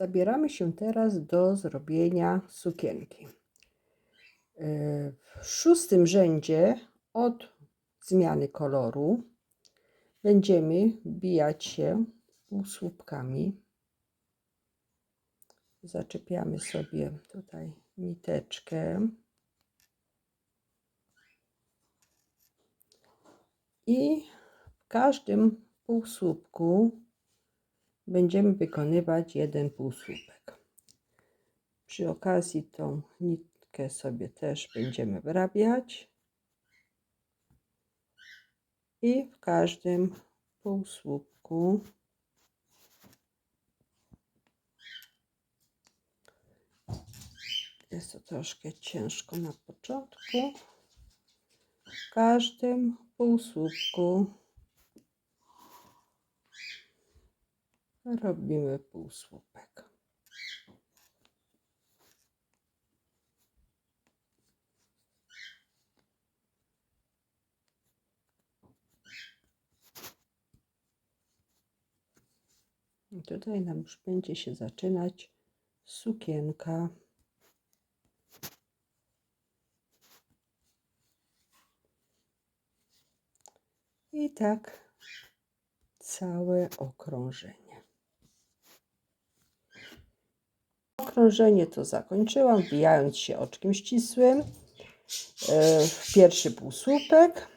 Zabieramy się teraz do zrobienia sukienki. Yy, W szóstym rzędzie od zmiany koloru będziemy bijać się półsłupkami. Zaczepiamy sobie tutaj niteczkę. I w każdym półsłupku będziemy wykonywać jeden półsłupek. Przy okazji tą nitkę sobie też będziemy wrabiać. I w każdym półsłupku jest to troszkę ciężko na początku. W każdym półsłupku robimy półsłupek. I tutaj nam już będzie się zaczynać sukienka. I tak całe okrążenie. Okrążenie to zakończyłam, wbijając się oczkiem ścisłym e, w pierwszy półsłupek.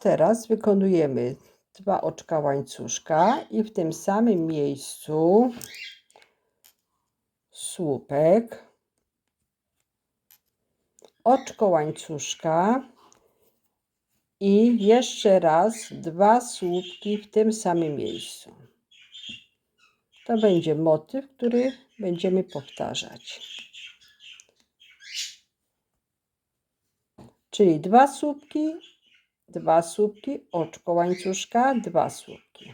Teraz wykonujemy dwa oczka łańcuszka i w tym samym miejscu słupek, oczko łańcuszka i jeszcze raz dwa słupki w tym samym miejscu. To będzie motyw, który będziemy powtarzać. Czyli dwa słupki, dwa słupki, oczko łańcuszka, dwa słupki.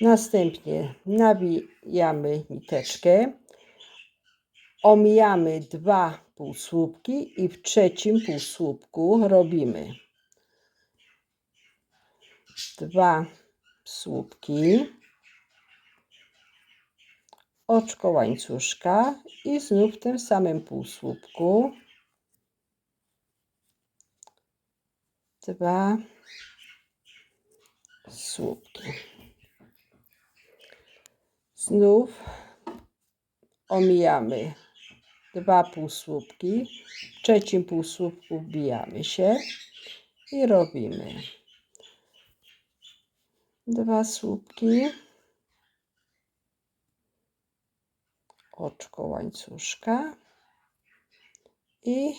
Następnie nawijamy niteczkę, omijamy dwa półsłupki i w trzecim półsłupku robimy dwa słupki, oczko łańcuszka i znów w tym samym półsłupku. Dwa. Słupki. Znów omijamy dwa półsłupki, w trzecim półsłupku wbijamy się i robimy dwa słupki, oczko łańcuszka i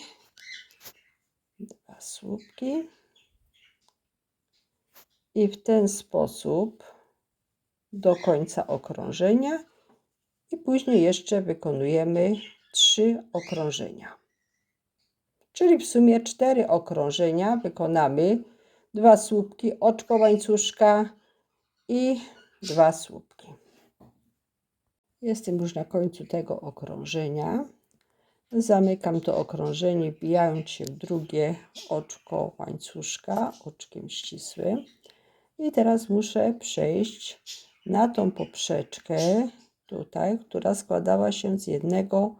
dwa słupki. I w ten sposób do końca okrążenia i później jeszcze wykonujemy trzy okrążenia. Czyli w sumie cztery okrążenia wykonamy dwa słupki, oczko łańcuszka i dwa słupki. Jestem już na końcu tego okrążenia. Zamykam to okrążenie, wbijając się w drugie oczko łańcuszka oczkiem ścisłym. I teraz muszę przejść na tą poprzeczkę tutaj, która składała się z jednego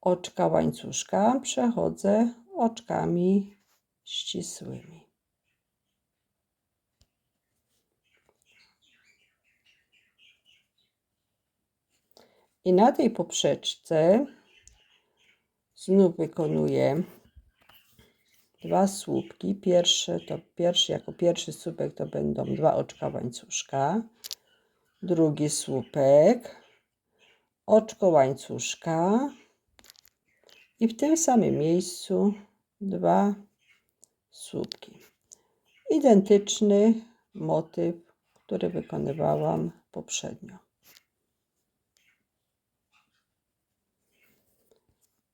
oczka łańcuszka. Przechodzę oczkami ścisłymi. I na tej poprzeczce znów wykonuję dwa słupki. Pierwszy to pierwszy, jako pierwszy słupek to będą dwa oczka łańcuszka. Drugi słupek, oczko łańcuszka i w tym samym miejscu dwa słupki. Identyczny motyw, który wykonywałam poprzednio.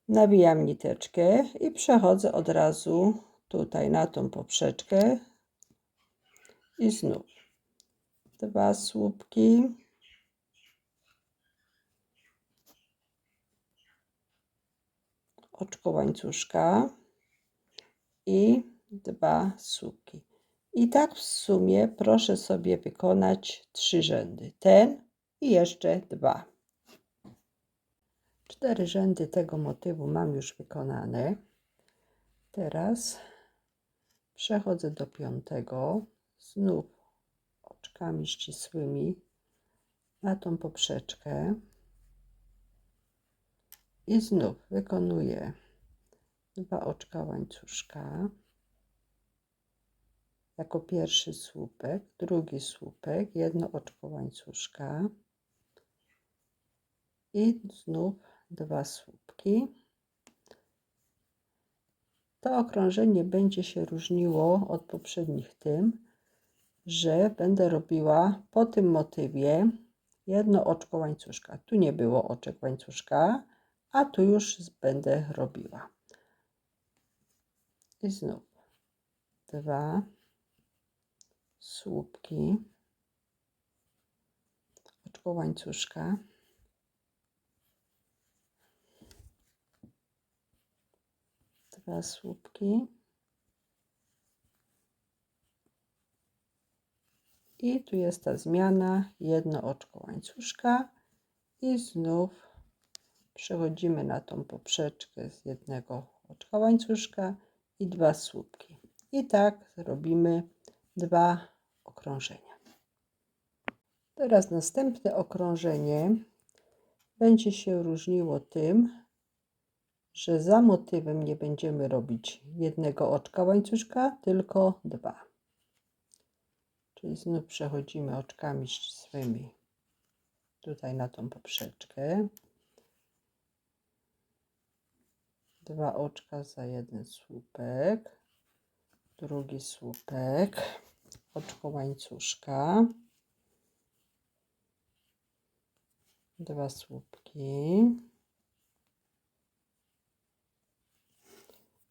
Nawijam niteczkę i przechodzę od razu tutaj na tą poprzeczkę i znów dwa słupki, oczko łańcuszka i dwa słupki. I tak w sumie proszę sobie wykonać trzy rzędy. Ten i jeszcze dwa. Cztery rzędy tego motywu mam już wykonane. Teraz przechodzę do piątego. Znów oczkami ścisłymi na tą poprzeczkę. I znów wykonuję dwa oczka łańcuszka jako pierwszy słupek, drugi słupek, jedno oczko łańcuszka i znów dwa słupki. To okrążenie będzie się różniło od poprzednich tym, że będę robiła po tym motywie jedno oczko łańcuszka. Tu nie było oczek łańcuszka, a tu już będę robiła. I znów dwa słupki, oczko łańcuszka. Dwa słupki. I tu jest ta zmiana, jedno oczko łańcuszka i znów przechodzimy na tą poprzeczkę z jednego oczka łańcuszka i dwa słupki. I tak robimy dwa okrążenia. Teraz następne okrążenie będzie się różniło tym, że za motywem nie będziemy robić jednego oczka łańcuszka, tylko dwa. Czyli znów przechodzimy oczkami ścisłymi tutaj na tą poprzeczkę. Dwa oczka za jeden słupek, drugi słupek, oczko łańcuszka, dwa słupki.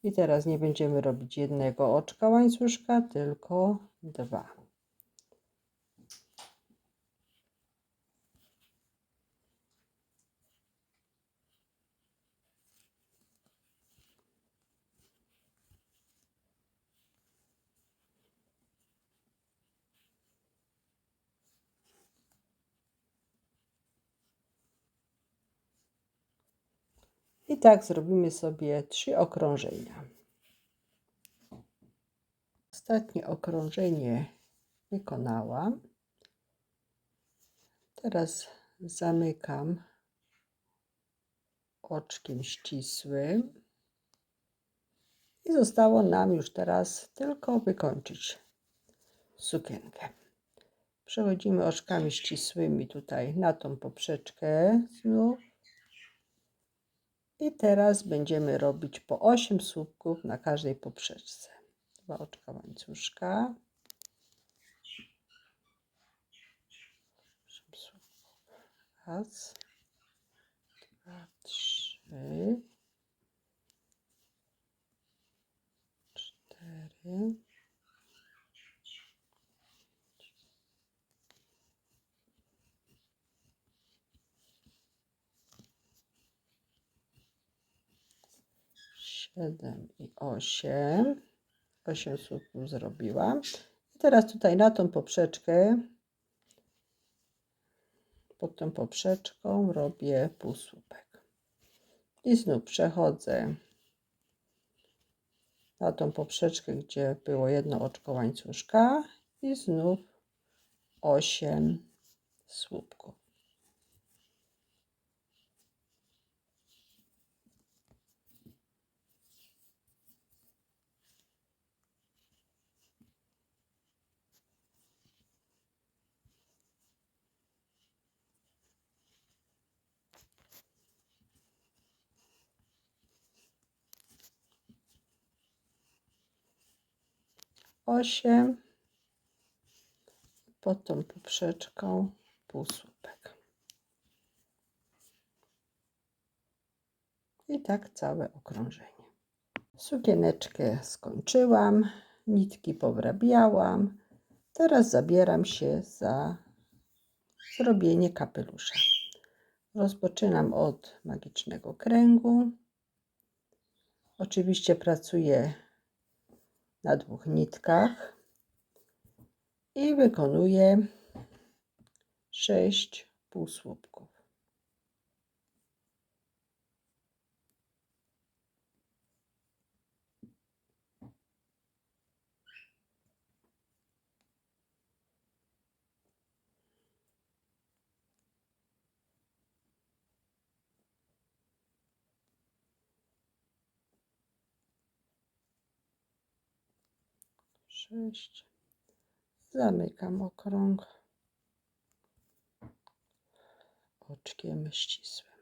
I teraz nie będziemy robić jednego oczka łańcuszka, tylko dwa. I tak zrobimy sobie trzy okrążenia. Ostatnie okrążenie wykonałam. Teraz zamykam oczkiem ścisłym. I zostało nam już teraz tylko wykończyć sukienkę. Przechodzimy oczkami ścisłymi tutaj na tą poprzeczkę znów. I teraz będziemy robić po 8 słupków na każdej poprzeczce. Dwa oczka łańcuszka. 8 słupków. Raz, dwa, trzy, 7 i 8. 8 słupów zrobiłam. I teraz tutaj na tą poprzeczkę, pod tą poprzeczką robię półsłupek. I znów przechodzę na tą poprzeczkę, gdzie było jedno oczko łańcuszka i znów 8 słupków. Osiem pod tą poprzeczką półsłupek. I tak całe okrążenie. Sukieneczkę skończyłam, nitki powrabiałam. Teraz zabieram się za zrobienie kapelusza. Rozpoczynam od magicznego kręgu. Oczywiście pracuję na dwóch nitkach i wykonuję sześć półsłupków. Sześć. Zamykam okrąg oczkiem ścisłym.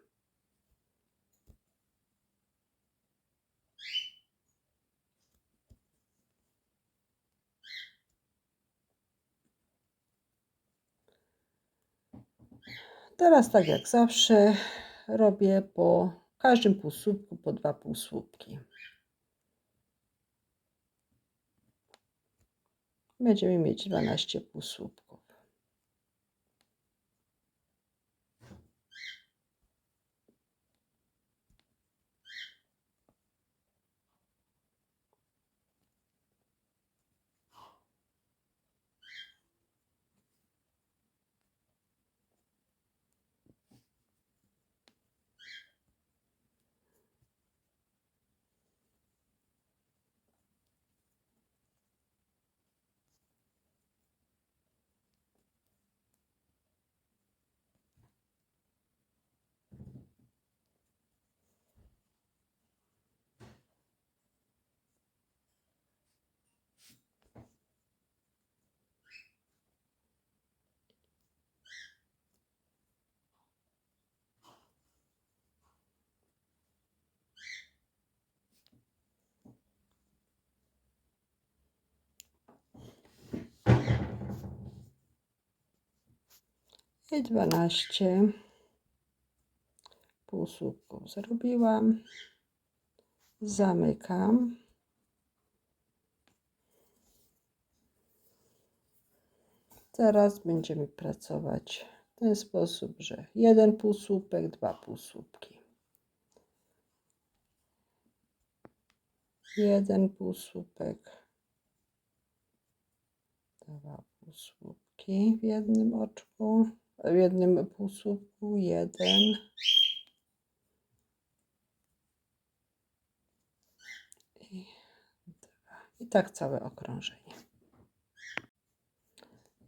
Teraz tak jak zawsze robię po każdym półsłupku po dwa półsłupki. Będziemy mieć 12 półsłupków. I 12 półsłupków zrobiłam. Zamykam. Teraz będziemy pracować w ten sposób, że jeden półsłupek, dwa półsłupki. Jeden półsłupek, dwa półsłupki w jednym oczku, w jednym półsłupku, jeden. I. I tak całe okrążenie.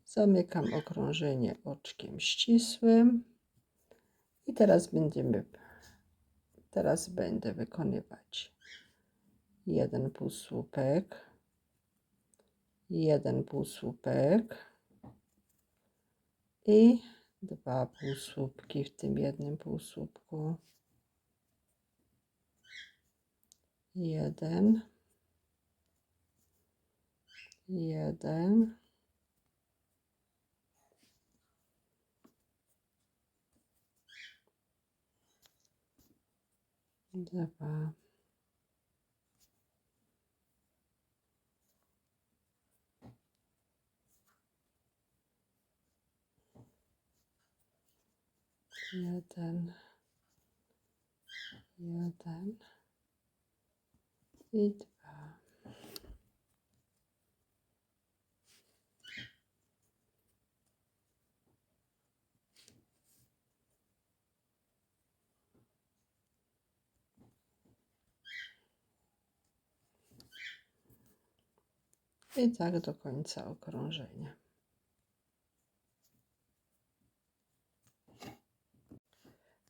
Zamykam okrążenie oczkiem ścisłym. I teraz będziemy, teraz będę wykonywać jeden półsłupek, jeden półsłupek i dwa półsłupki w tym jednym półsłupku. Jeden, jeden. Dwa. Jeden, jeden i dwa. I tak do końca okrążenia.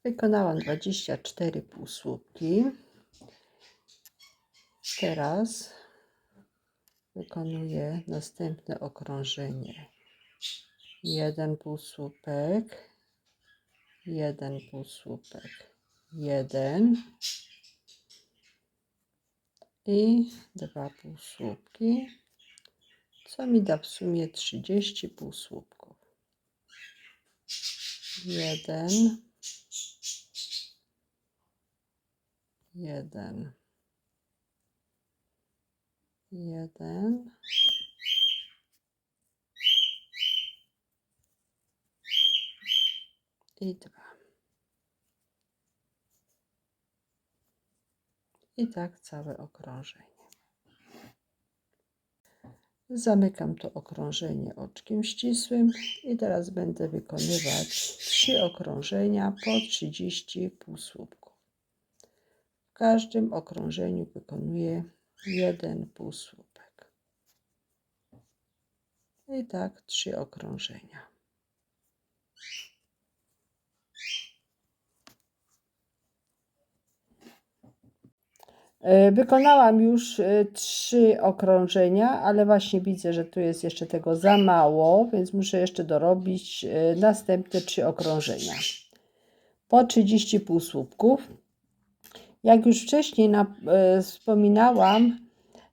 Wykonałam 24 półsłupki. Teraz wykonuję następne okrążenie. Jeden półsłupek, jeden półsłupek, jeden i dwa półsłupki, co mi da w sumie 30 półsłupków. Jeden, jeden, jeden. I dwa. I tak całe okrążenie. Zamykam to okrążenie oczkiem ścisłym i teraz będę wykonywać trzy okrążenia po 30 półsłupków. Każdym okrążeniu wykonuję jeden półsłupek. I tak trzy okrążenia. E, Wykonałam już e, trzy okrążenia, ale właśnie widzę, że tu jest jeszcze tego za mało, więc muszę jeszcze dorobić e, następne trzy okrążenia. Po 30 półsłupków. Jak już wcześniej na, e, wspominałam,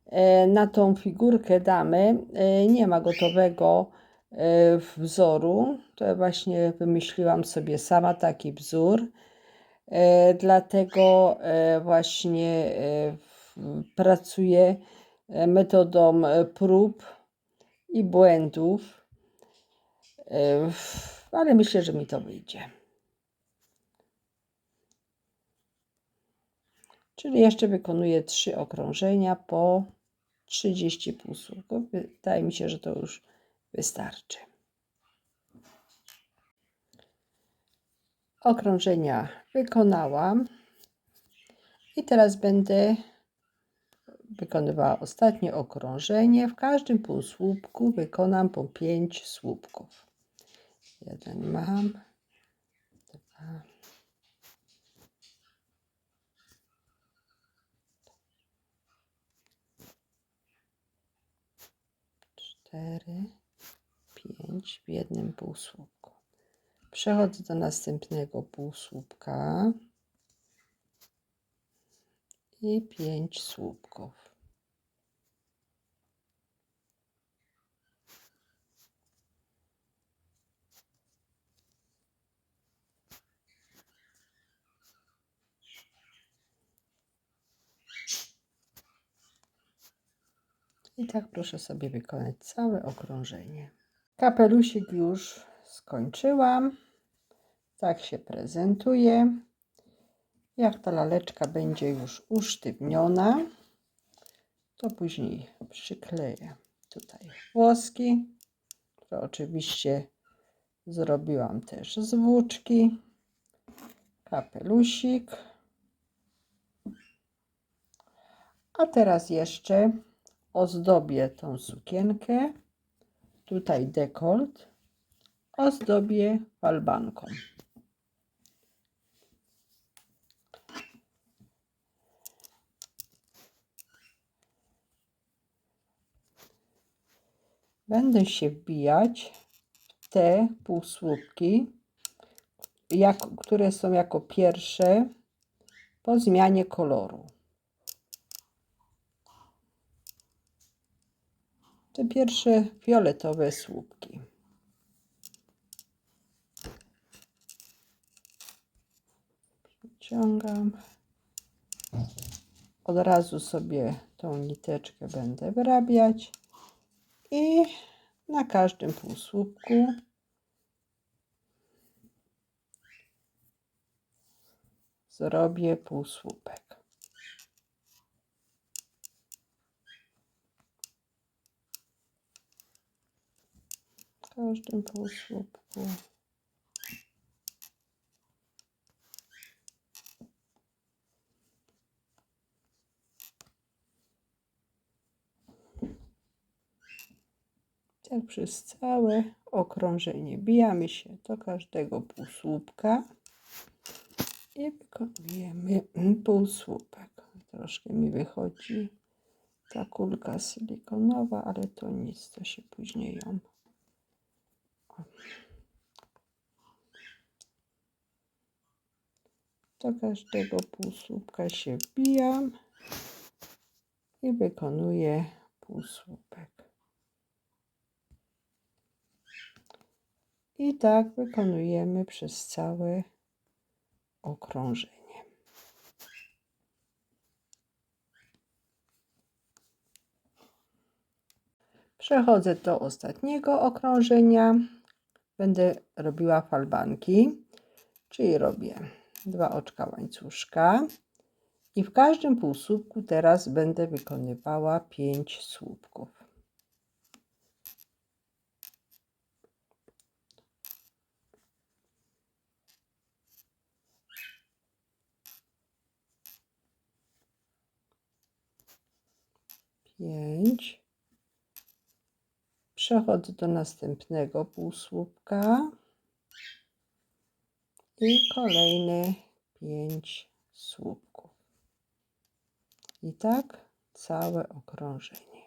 e, na tą figurkę damy e, nie ma gotowego e, wzoru. To właśnie wymyśliłam sobie sama taki wzór. E, Dlatego e, właśnie e, pracuję e, metodą e, prób i błędów, E, ale myślę, że mi to wyjdzie. Czyli jeszcze wykonuję trzy okrążenia po 30 półsłupków. Wydaje mi się, że to już wystarczy. Okrążenia wykonałam i teraz będę wykonywała ostatnie okrążenie. W każdym półsłupku wykonam po 5 słupków. Jeden mam, dwa, cztery, pięć w jednym półsłupku. Przechodzę do następnego półsłupka i pięć słupków. I tak proszę sobie wykonać całe okrążenie. Kapelusik już skończyłam. Tak się prezentuje. Jak ta laleczka będzie już usztywniona, to później przykleję tutaj włoski, które oczywiście zrobiłam też z włóczki. Kapelusik. A teraz jeszcze ozdobię tą sukienkę. Tutaj dekolt. Ozdobię falbanką. Będę się wbijać w te półsłupki, jak, które są jako pierwsze po zmianie koloru. Te pierwsze fioletowe słupki. Ciągam. Od razu sobie tą niteczkę będę wyrabiać i na każdym półsłupku zrobię półsłupek. Każdym półsłupku. Tak przez całe okrążenie. Bijamy się do każdego półsłupka i wykonujemy półsłupek. Troszkę mi wychodzi ta kulka silikonowa, ale to nic, to się później ją. Do każdego półsłupka się wbijam i wykonuję półsłupek. I tak wykonujemy przez całe okrążenie. Przechodzę do ostatniego okrążenia będę robiła falbanki, czyli robię dwa oczka łańcuszka i w każdym półsłupku teraz będę wykonywała 5 słupków. Pięć. Przechodzę do następnego półsłupka i kolejne pięć słupków. I tak całe okrążenie.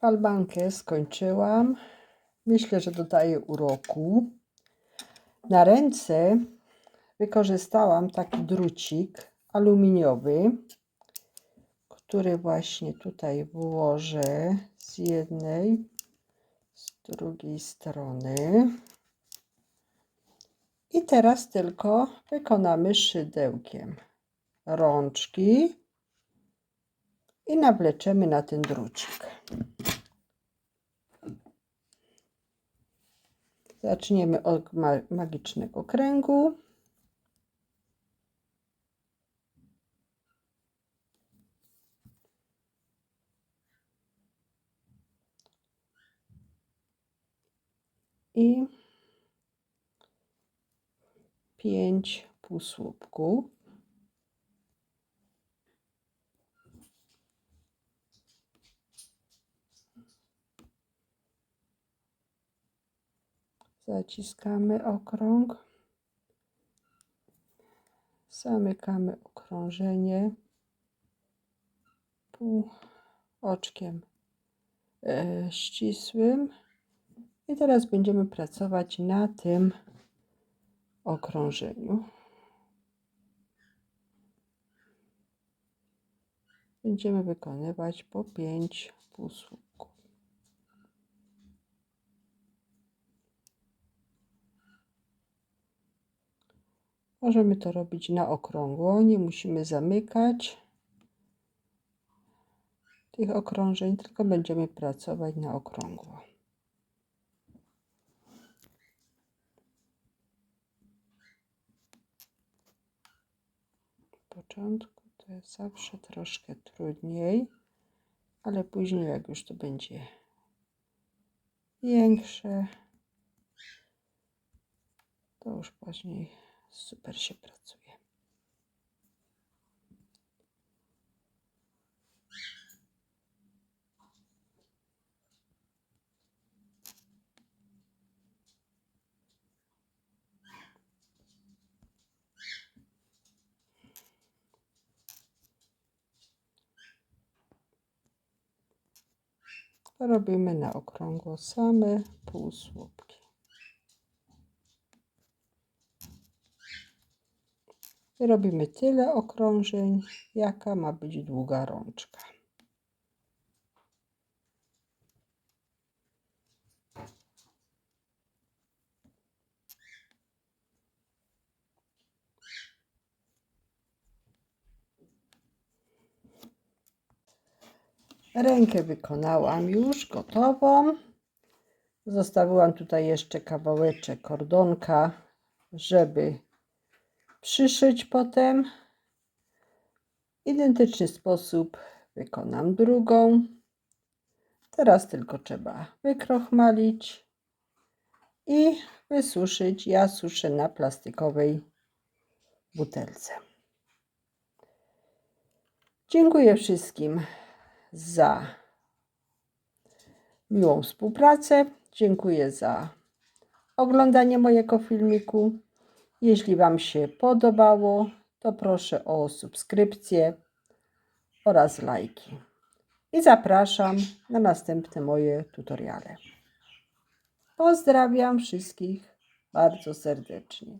Falbankę skończyłam. Myślę, że dodaję uroku. Na ręce wykorzystałam taki drucik aluminiowy, który właśnie tutaj włożę z jednej, z drugiej strony. I teraz tylko wykonamy szydełkiem rączki i nawleczemy na ten drucik. Zaczniemy od ma magicznego kręgu. I pięć półsłupków. Zaciskamy okrąg. Zamykamy okrążenie pół oczkiem e, ścisłym. I teraz będziemy pracować na tym okrążeniu. Będziemy wykonywać po 5 półsłupków. Możemy to robić na okrągło, nie musimy zamykać tych okrążeń, tylko będziemy pracować na okrągło. W początku to jest zawsze troszkę trudniej, ale później jak już to będzie większe, to już później super się pracuje. Robimy na okrągło same półsłupki. Robimy tyle okrążeń, jaka ma być długa rączka. Rękę wykonałam już gotową. Zostawiłam tutaj jeszcze kawałeczek kordonka, żeby przyszyć potem. W identyczny sposób wykonam drugą. Teraz tylko trzeba wykrochmalić i wysuszyć. Ja suszę na plastikowej butelce. Dziękuję wszystkim za miłą współpracę. Dziękuję za oglądanie mojego filmiku. Jeśli Wam się podobało, to proszę o subskrypcję oraz lajki. I zapraszam na następne moje tutoriale. Pozdrawiam wszystkich bardzo serdecznie.